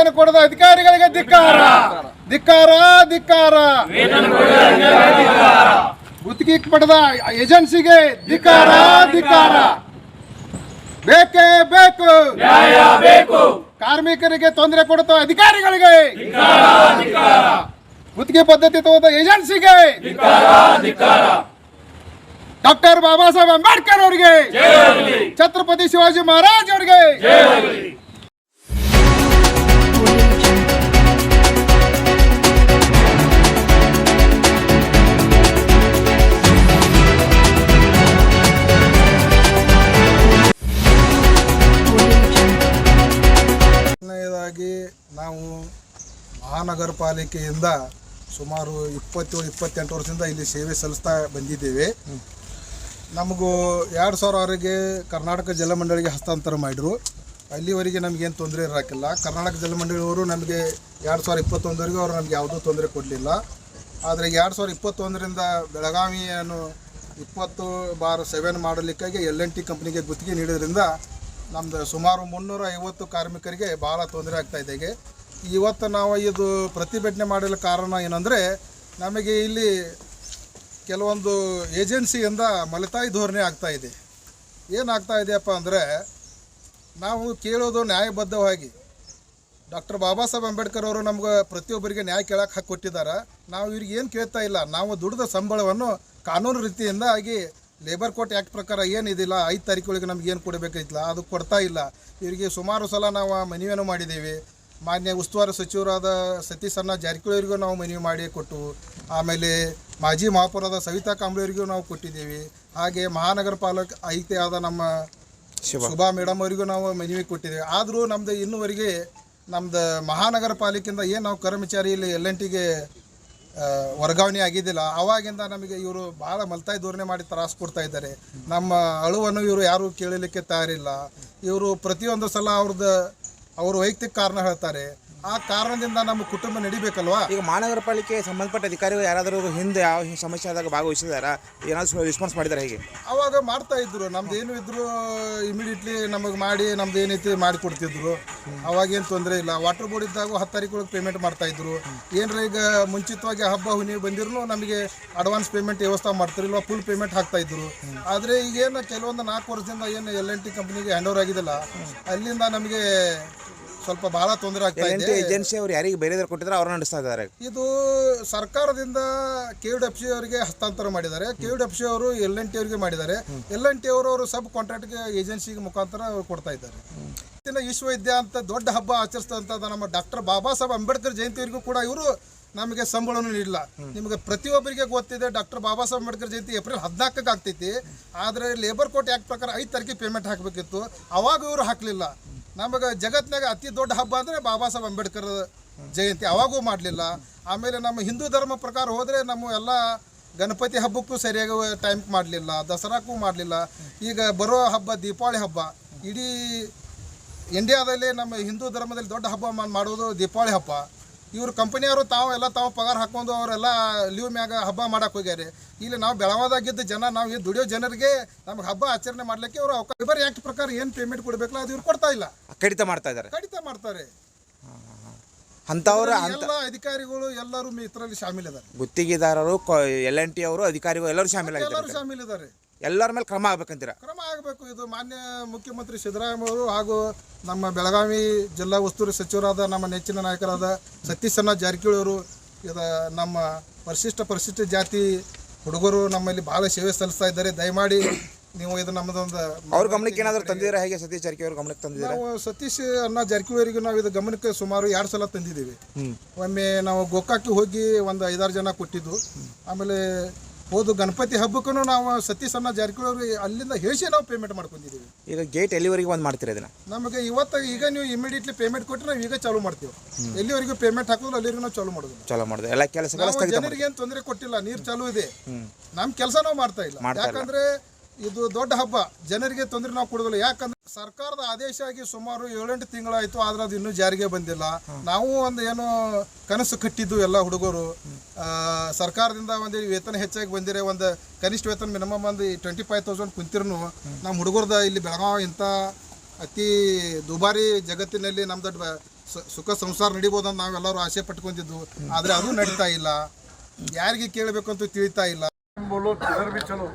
ವೇತನ ಕೊಡದ ಅಧಿಕಾರಿಗಳಿಗೆ ಧಿಕ್ಕಾರ. ಧಿಕ್ಕಾರ ಧಿಕ್ಕಾರ. ಗುತ್ತಿಗೆ ಪಡೆದ ಏಜೆನ್ಸಿಗೆ ಧಿಕ್ಕಾರ ಧಿಕ್ಕಾರ. ಬೇಕೇ ಬೇಕು. ಕಾರ್ಮಿಕರಿಗೆ ತೊಂದರೆ ಕೊಡುತ್ತ ಅಧಿಕಾರಿಗಳಿಗೆ ಗುತ್ತಿಗೆ ಪದ್ಧತಿ ತಗೋದ ಏಜೆನ್ಸಿಗೆ ಡಾಕ್ಟರ್ ಬಾಬಾ ಸಾಹೇಬ್ ಅಂಬೇಡ್ಕರ್ ಅವರಿಗೆ. ಛತ್ರಪತಿ ಶಿವಾಜಿ ಮಹಾರಾಜ್ ಅವರಿಗೆ. ಮಹಾನಗರ ಪಾಲಿಕೆಯಿಂದ ಸುಮಾರು ಇಪ್ಪತ್ತೇಳು ಇಪ್ಪತ್ತೆಂಟು ವರ್ಷದಿಂದ ಇಲ್ಲಿ ಸೇವೆ ಸಲ್ಲಿಸ್ತಾ ಬಂದಿದ್ದೇವೆ. ನಮಗೂ ಎರಡು ಸಾವಿರವರೆಗೆ ಕರ್ನಾಟಕ ಜಲಮಂಡಳಿಗೆ ಹಸ್ತಾಂತರ ಮಾಡಿದರು. ಅಲ್ಲಿವರೆಗೆ ನಮಗೇನು ತೊಂದರೆ ಇರೋಕ್ಕಿಲ್ಲ. ಕರ್ನಾಟಕ ಜಲಮಂಡಳಿಯವರು ನಮಗೆ ಎರಡು ಸಾವಿರ ಇಪ್ಪತ್ತೊಂದರಿಗೆ ಅವರು ನಮಗೆ ಯಾವುದೂ ತೊಂದರೆ ಕೊಡಲಿಲ್ಲ. ಆದರೆ ಎರಡು ಸಾವಿರ ಇಪ್ಪತ್ತೊಂದರಿಂದ ಬೆಳಗಾವಿಯನ್ನು ಇಪ್ಪತ್ತು ಬಾರ್ ಸೆವೆನ್ ಮಾಡಲಿಕ್ಕಾಗಿ ಎಲ್ ಎನ್ ಟಿ ಕಂಪ್ನಿಗೆ ಗುತ್ತಿಗೆ ನೀಡೋದ್ರಿಂದ ನಮ್ಮದು ಸುಮಾರು ಮುನ್ನೂರ ಐವತ್ತು ಕಾರ್ಮಿಕರಿಗೆ ಭಾಳ ತೊಂದರೆ ಆಗ್ತಾಯಿದೆ ಇವತ್ತು ನಾವು ಇದು ಪ್ರತಿಭಟನೆ ಮಾಡಲು ಕಾರಣ ಏನಂದರೆ, ನಮಗೆ ಇಲ್ಲಿ ಕೆಲವೊಂದು ಏಜೆನ್ಸಿಯಿಂದ ಮಲತಾಯಿ ಧೋರಣೆ ಆಗ್ತಾ ಇದೆ. ಏನಾಗ್ತಾ ಇದೆಯಪ್ಪ ಅಂದರೆ, ನಾವು ಕೇಳೋದು ನ್ಯಾಯಬದ್ಧವಾಗಿ. ಡಾಕ್ಟರ್ ಬಾಬಾ ಸಾಹೇಬ್ ಅಂಬೇಡ್ಕರ್ ಅವರು ನಮ್ಗೆ ಪ್ರತಿಯೊಬ್ಬರಿಗೆ ನ್ಯಾಯ ಕೇಳಕ್ಕೆ ಹಾಕಿ ಕೊಟ್ಟಿದ್ದಾರೆ. ನಾವು ಇವ್ರಿಗೆ ಏನು ಕೇಳ್ತಾ ಇಲ್ಲ, ನಾವು ದುಡಿದ ಸಂಬಳವನ್ನು ಕಾನೂನು ರೀತಿಯಿಂದ ಆಗಿ ಲೇಬರ್ ಕೋರ್ಟ್ ಆ್ಯಕ್ಟ್ ಪ್ರಕಾರ ಏನಿದಿಲ್ಲ ಐದು ತಾರೀಕೊಳಗೆ ನಮ್ಗೆ ಏನು ಕೊಡಬೇಕಾಯ್ತಿಲ್ಲ ಅದು ಕೊಡ್ತಾ ಇಲ್ಲ. ಇವರಿಗೆ ಸುಮಾರು ಸಲ ನಾವು ಮನವಿಯನ್ನು ಮಾಡಿದ್ದೀವಿ. ಮಾನ್ಯ ಉಸ್ತುವಾರಿ ಸಚಿವರಾದ ಸತೀಶ್ ಅಣ್ಣ ಜಾರಕಿಹೊಳಿಯವರಿಗೂ ನಾವು ಮನವಿ ಮಾಡಿ ಕೊಟ್ಟು ಆಮೇಲೆ ಮಾಜಿ ಮಹಾಪೌರದ ಸವಿತಾ ಕಾಂಬ್ಳಿಯವರಿಗೂ ನಾವು ಕೊಟ್ಟಿದ್ದೀವಿ. ಹಾಗೆ ಮಹಾನಗರ ಪಾಲಕ ಆಯುಕ್ತೆಯಾದ ನಮ್ಮ ಶುಭಾ. ಮೇಡಮ್ ಅವರಿಗೂ ನಾವು ಮನವಿ ಕೊಟ್ಟಿದ್ದೀವಿ. ಆದರೂ ನಮ್ಮದು ಇನ್ನುವರೆಗೆ ನಮ್ಮದು ಮಹಾನಗರ ಪಾಲಿಕೆಯಿಂದ ಏನು ನಾವು ಕರ್ಮಚಾರಿ ಇಲ್ಲಿ ಎಲ್ ಎನ್ ಟಿಗೆ ವರ್ಗಾವಣೆ ಆಗಿದ್ದಿಲ್ಲ. ಅವಾಗಿಂದ ನಮಗೆ ಇವರು ಭಾಳ ಮಲ್ತಾಯಿ ಧೋರಣೆ ಮಾಡಿ ತ್ರಾಸು ಕೊಡ್ತಾ ಇದ್ದಾರೆ. ನಮ್ಮ ಅಳುವನ್ನು ಇವರು ಯಾರೂ ಕೇಳಲಿಕ್ಕೆ ತಯಾರಿಲ್ಲ. ಇವರು ಪ್ರತಿಯೊಂದು ಸಲ ಅವ್ರದ್ದು ಅವರು ವೈಯಕ್ತಿಕ ಕಾರಣ ಹೇಳ್ತಾರೆ. ಆ ಕಾರಣದಿಂದ ನಮ್ಮ ಕುಟುಂಬ ನಡಿಬೇಕಲ್ವಾ? ಈಗ ಮಹಾನಗರ ಪಾಲಿಕೆ ಸಂಬಂಧಪಟ್ಟ ಅಧಿಕಾರಿಗಳು ಯಾರಾದರೂ ಹಿಂದೆ ಯಾವ ಸಮಸ್ಯೆ ಆದಾಗ ಭಾಗವಹಿಸಿದಾರ? ಏನಾದರೂ ರೆಸ್ಪಾನ್ಸ್ ಮಾಡಿದಾರೆ ಹೇಗೆ? ಅವಾಗ ಮಾಡ್ತಾ ಇದ್ರು. ನಮ್ದು ಏನು ಇದ್ರು ಇಮಿಡಿಯೇಟ್ಲಿ ನಮಗೆ ಮಾಡಿ ನಮ್ದು ಏನೈತಿ ಮಾಡಿ ಕೊಡ್ತಿದ್ರು. ಅವಾಗೇನು ತೊಂದರೆ ಇಲ್ಲ. ವಾಟರ್ ಬೋರ್ಡ್ ಇದ್ದಾಗ ಹತ್ತು ತಾರೀಕು ಪೇಮೆಂಟ್ ಮಾಡ್ತಾ ಇದ್ರು. ಏನ್ರ ಈಗ ಮುಂಚಿತವಾಗಿ ಹಬ್ಬ ಹುನಿ ಬಂದಿರೂ ನಮಗೆ ಅಡ್ವಾನ್ಸ್ ಪೇಮೆಂಟ್ ವ್ಯವಸ್ಥೆ ಮಾಡ್ತಿರಲಿಲ್ಲ ಫುಲ್ ಪೇಮೆಂಟ್ ಹಾಕ್ತಾ ಇದ್ರು. ಆದರೆ ಈಗೇನು ಕೆಲವೊಂದು ನಾಲ್ಕು ವರ್ಷದಿಂದ ಏನು ಎಲ್ ಎನ್ ಟಿ ಕಂಪ್ನಿಗೆ ಹ್ಯಾಂಡ್ ಓವರ್ ಆಗಿದೆಲ್ಲ. ಅಲ್ಲಿಂದ ನಮಗೆ ಸ್ವಲ್ಪ ಬಹಳ ತೊಂದರೆ ಆಗ್ತಾ ಎಲ್ ಇದೆ. ಏಜೆನ್ಸಿ ಅವ್ರು ಯಾರಿಗೆ ಬೇರೆ ಕೊಟ್ಟಿದ್ರೆ ಅವ್ರನ್ನ ನಡೆಸ್ತಾ ಇದ್ದಾರೆ? ಇದು ಸರ್ಕಾರದಿಂದ ಕೆ ಎಫ್ ಸಿ ಅವರಿಗೆ ಹಸ್ತಾಂತರ ಮಾಡಿದ್ದಾರೆ. ಕೆ ಎಫ್ ಸಿ ಅವರು ಎಲ್ ಎನ್ ಟಿ ಅವರಿಗೆ ಮಾಡಿದ್ದಾರೆ. ಎಲ್ ಎನ್ ಟಿ ಅವರು ಅವರು ಸಬ್ ಕಾಂಟ್ರಾಕ್ಟ್ಗೆ ಏಜೆನ್ಸಿಗೆ ಮುಖಾಂತರ ಅವ್ರು ಕೊಡ್ತಾ ಇದ್ದಾರೆ. ಇವತ್ತಿನ ವಿಶ್ವವಿದ್ಯಾ ಅಂತ ದೊಡ್ಡ ಹಬ್ಬ ಆಚರಿಸ್ತಂಥ ನಮ್ಮ ಡಾಕ್ಟರ್ ಬಾಬಾ ಸಾಹೇಬ್ ಅಂಬೇಡ್ಕರ್ ಜಯಂತಿಯವರಿಗೂ ಕೂಡ ಇವರು ನಮಗೆ ಸಂಬಳವನ್ನು ನೀಡಿಲ್ಲ. ನಿಮಗೆ ಪ್ರತಿಯೊಬ್ಬರಿಗೆ ಗೊತ್ತಿದೆ ಡಾಕ್ಟರ್ ಬಾಬಾ ಸಾಹೇಬ್ ಅಂಬೇಡ್ಕರ್ ಜಯಂತಿ ಏಪ್ರಿಲ್ ಹದಿನಾಲ್ಕಕ್ಕೆ ಆಗ್ತೈತಿ. ಆದರೆ ಲೇಬರ್ ಕೋರ್ಟ್ ಆ್ಯಕ್ಟ್ ಪ್ರಕಾರ ಐದು ತಾರೀಕಿಗೆ ಪೇಮೆಂಟ್ ಹಾಕಬೇಕಿತ್ತು. ಅವಾಗ ಇವರು ಹಾಕಲಿಲ್ಲ. ನಮಗೆ ಜಗತ್ನಾಗ ಅತಿ ದೊಡ್ಡ ಹಬ್ಬ ಅಂದರೆ ಬಾಬಾ ಸಾಹೇಬ್ ಅಂಬೇಡ್ಕರ್ ಜಯಂತಿ, ಅವಾಗೂ ಮಾಡಲಿಲ್ಲ. ಆಮೇಲೆ ನಮ್ಮ ಹಿಂದೂ ಧರ್ಮ ಪ್ರಕಾರ ಹೋದರೆ ನಮ್ಮ ಎಲ್ಲ ಗಣಪತಿ ಹಬ್ಬಕ್ಕೂ ಸರಿಯಾಗಿ ಟೈಮ್ ಮಾಡಲಿಲ್ಲ, ದಸರಾಕ್ಕೂ ಮಾಡಲಿಲ್ಲ. ಈಗ ಬರೋ ಹಬ್ಬ ದೀಪಾವಳಿ ಹಬ್ಬ. ಇಡೀ ಇಂಡಿಯಾದಲ್ಲಿ ನಮ್ಮ ಹಿಂದೂ ಧರ್ಮದಲ್ಲಿ ದೊಡ್ಡ ಹಬ್ಬ ಮಾಡೋದು ದೀಪಾವಳಿ ಹಬ್ಬ. ಇವರು ಕಂಪನಿಯವರು ತಾವು ಎಲ್ಲ ತಾವು ಪಗಾರ ಹಾಕೊಂಡು ಅವರೆಲ್ಲ ಲೀವ್ ಮ್ಯಾಗ ಹಬ್ಬ ಮಾಡಕ್ಕೆ ಹೋಗ್ಯಾರೆ. ಇಲ್ಲಿ ನಾವು ಬೆಳವಾದಾಗಿದ್ದ ಜನ ನಾವು ಈ ದುಡಿಯೋ ಜನರಿಗೆ ನಮ್ಗೆ ಹಬ್ಬ ಆಚರಣೆ ಮಾಡ್ಲಿಕ್ಕೆ ಅವರು ಲೇಬರ್ ಆ್ಯಕ್ಟ್ ಪ್ರಕಾರ ಏನು ಪೇಮೆಂಟ್ ಕೊಡಬೇಕಲ್ಲ ಅದು ಇವ್ರು ಕೊಡ್ತಾ ಇಲ್ಲ. ಕಡಿತ ಮಾಡ್ತಾ ಇದ್ದಾರೆ ಕಡಿತ ಮಾಡ್ತಾರೆ. ಅಂಥವ್ರ ಎಲ್ಲ ಅಧಿಕಾರಿಗಳು ಎಲ್ಲರೂ ಇದರಲ್ಲಿ ಶಾಮೀಲ್ ಇದ್ದಾರೆ ಗುತ್ತಿಗೆದಾರರು ಎಲ್ ಎನ್ ಟಿ ಅವರು ಅಧಿಕಾರಿಗಳು ಎಲ್ಲರೂ ಶಾಮೀಲ್ ಎಲ್ಲರೂ ಶಾಮೀಲ್ ಇದ್ದಾರೆ ಎಲ್ಲರ ಮೇಲೆ ಕ್ರಮ ಆಗ್ಬೇಕಂತೀರ? ಕ್ರಮ ಆಗಬೇಕು. ಇದು ಮಾನ್ಯ ಮುಖ್ಯಮಂತ್ರಿ ಸಿದ್ದರಾಮಯ್ಯ ಅವರು ಹಾಗೂ ನಮ್ಮ ಬೆಳಗಾವಿ ಜಿಲ್ಲಾ ಉಸ್ತುವಾರಿ ಸಚಿವರಾದ ನಮ್ಮ ನೆಚ್ಚಿನ ನಾಯಕರಾದ ಸತೀಶಣ್ಣ ಜಾರಕಿಹೊಳಿ ಅವರು ಇದು ನಮ್ಮ ಪರಿಶಿಷ್ಟ ಪರಿಶಿಷ್ಟ ಜಾತಿ ಹುಡುಗರು ನಮ್ಮಲ್ಲಿ ಭಾಳ ಸೇವೆ ಸಲ್ಲಿಸ್ತಾ ಇದ್ದಾರೆ. ದಯಮಾಡಿ ನೀವು ಇದು ನಮ್ಮದೊಂದು ಅವ್ರ ಗಮನಕ್ಕೆ ಏನಾದರೂ ತಂದಿದ್ದೀರಾ ಹೇಗೆ ಸತೀಶ್ ಜಾರಕಿಹೊಳಿ ಅವ್ರ ಗಮನಕ್ಕೆ ತಂದಿದ್ದೀರಾ? ನಾವು ಸತೀಶ್ ಅಣ್ಣ ಜಾರಕಿಹೊಳಿಗೆ ನಾವು ಇದು ಗಮನಕ್ಕೆ ಸುಮಾರು ಎರಡು ಸಲ ತಂದಿದ್ದೀವಿ. ಒಮ್ಮೆ ನಾವು ಗೋಕಾಕಿ ಹೋಗಿ ಒಂದು ಐದಾರು ಜನ ಕೊಟ್ಟಿದ್ದು. ಆಮೇಲೆ ಹೋದ ಗಣಪತಿ ಹಬ್ಬಕ್ಕೂ ನಾವು ಸತೀಶ್ ಅಣ್ಣ ಜಾರಕಿಹೊಳಿ ಅಲ್ಲಿಂದ ಹೇಳಿಸಿ ನಾವು ಪೇಮೆಂಟ್ ಮಾಡ್ಕೊಂಡಿದ್ದೀವಿ. ಈಗ ಗೇಟ್ ಎಲ್ಲಿವರೆಗೆ ಒಂದು ಮಾಡ್ತೀರಾ ಅದನ್ನ ನಮಗೆ ಇವತ್ತು ಈಗ ನೀವು ಇಮಿಡಿಯೇಟ್ಲಿ ಪೇಮೆಂಟ್ ಕೊಟ್ಟರೆ ನಾವು ಈಗ ಚಾಲೂ ಮಾಡ್ತೀವಿ. ಎಲ್ಲಿವರೆಗೂ ಪೇಮೆಂಟ್ ಹಾಕೋದು ಅಲ್ಲಿವರೆಗೂ ನಾವು ಚಾಲೂ ಮಾಡೋದು ಚಾಲೂ ಮಾಡೋದು. ಎಲ್ಲ ಕೆಲಸ ಜನರಿಗೆ ಏನು ತೊಂದರೆ ಕೊಟ್ಟಿಲ್ಲ ನೀರು ಚಾಲೂ ಇದೆ. ನಮ್ಮ ಕೆಲಸ ನಾವು ಮಾಡ್ತಾ ಇಲ್ಲ. ಯಾಕಂದ್ರೆ ಇದು ದೊಡ್ಡ ಹಬ್ಬ ಜನರಿಗೆ ತೊಂದರೆ ನಾವು ಕೊಡೋದಿಲ್ಲ. ಯಾಕಂದ್ರೆ ಸರ್ಕಾರದ ಆದೇಶ ಆಗಿ ಸುಮಾರು ಏಳೆಂಟು ತಿಂಗಳಾಯ್ತು ಆದ್ರೆ ಅದು ಇನ್ನೂ ಜಾರಿಗೆ ಬಂದಿಲ್ಲ. ನಾವು ಒಂದು ಏನು ಕನಸು ಕಟ್ಟಿದ್ದು ಎಲ್ಲ ಹುಡುಗರು ಸರ್ಕಾರದಿಂದ ಒಂದು ವೇತನ ಹೆಚ್ಚಾಗಿ ಬಂದಿರೆ ಒಂದು ಕನಿಷ್ಠ ವೇತನ ಮಿನಿಮಮ್ ಒಂದು ಟ್ವೆಂಟಿ ಫೈವ್ ತೌಸಂಡ್ ಕುಂತಿರ್ನು ನಮ್ಮ ಹುಡುಗರ್ದ ಇಲ್ಲಿ ಬೆಳಗಾವಿ ಇಂಥ ಅತಿ ದುಬಾರಿ ಜಗತ್ತಿನಲ್ಲಿ ನಮ್ದು ಸುಖ ಸಂಸಾರ ನಡಿಬೋದು ಅಂತ ನಾವೆಲ್ಲರೂ ಆಸೆ ಪಟ್ಕೊಂಡಿದ್ದು. ಆದರೆ ಅದು ನಡೀತಾ ಇಲ್ಲ. ಯಾರಿಗೆ ಅಂತ ತಿಳಿತಾ ಇಲ್ಲ. ಚಲೋ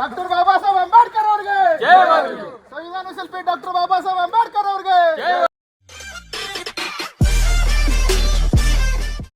ಡಾಕ್ಟರ್ ಬಾಬಾ ಸಾಹೇಬ್ ಅಂಬೇಡ್ಕರ್ ಅವ್ರಿಗೆ. ಸಂವಿಧಾನ ಶಿಲ್ಪಿ ಡಾಕ್ಟರ್ ಬಾಬಾ ಸಾಹೇಬ್ ಅಂಬೇಡ್ಕರ್ ಅವ್ರಿಗೆ.